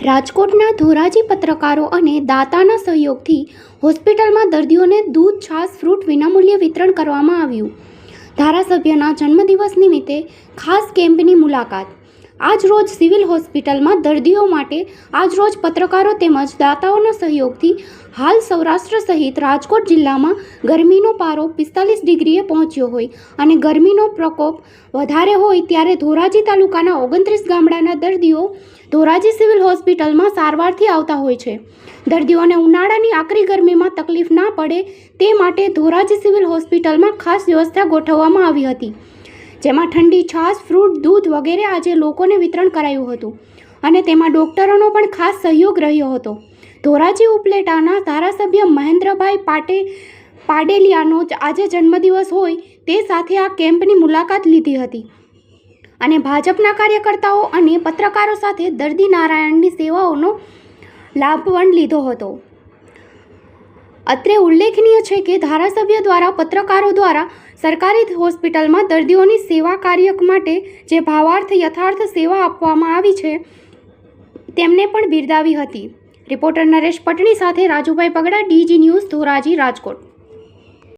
રાજકોટના ધોરાજી પત્રકારો અને દાતાના સહયોગથી હોસ્પિટલમાં દર્દીઓને દૂધ, છાશ, ફ્રૂટ વિનામૂલ્યે વિતરણ કરવામાં આવ્યું. ધારાસભ્યના જન્મદિવસ નિમિત્તે ખાસ કેમ્પની મુલાકાત. આજ રોજ સિવિલ હોસ્પિટલમાં દર્દીઓ માટે આજ રોજ પત્રકારો તેમજ દાતાઓના સહયોગથી હાલ સૌરાષ્ટ્ર સહિત રાજકોટ જિલ્લામાં ગરમીનો પારો પિસ્તાલીસ ડિગ્રીએ પહોંચ્યો હોય અને ગરમીનો પ્રકોપ વધારે હોય ત્યારે ધોરાજી તાલુકાના ઓગણત્રીસ ગામડાના દર્દીઓ ધોરાજી સિવિલ હોસ્પિટલમાં સારવારથી આવતા હોય છે. દર્દીઓને ઉનાળાની આકરી ગરમીમાં તકલીફ ના પડે તે માટે ધોરાજી સિવિલ હોસ્પિટલમાં ખાસ વ્યવસ્થા ગોઠવવામાં આવી હતી. જેમાં ઠંડી, છાશ, ફ્રૂટ, દૂધ વગેરે આજે લોકોને વિતરણ કરાયું હતું. અને તેમાં ડોક્ટરોનો પણ ખાસ સહયોગ રહ્યો હતો. ધોરાજી ઉપલેટાના ધારાસભ્ય મહેન્દ્રભાઈ પાટે, પાડેલિયાનો આજે જન્મદિવસ હોય તે સાથે આ કેમ્પની મુલાકાત લીધી હતી. અને ભાજપના કાર્યકર્તાઓ અને પત્રકારો સાથે દર્દી નારાયણની સેવાઓનો લાભ પણ લીધો હતો. અત્રે ઉલ્લેખનીય છે કે ધારાસભ્ય દ્વારા, પત્રકારો દ્વારા, સરકારી હોસ્પિટલમાં દર્દીઓની સેવા કાર્ય માટે જે ભાવાર્થ, યથાર્થ સેવા આપવામાં આવી છે, તેમને પણ બિરદાવી હતી. રિપોર્ટર નરેશ પટણી સાથે રાજુભાઈ પગડા, ડીજી ન્યૂઝ ધોરાજી, રાજકોટ.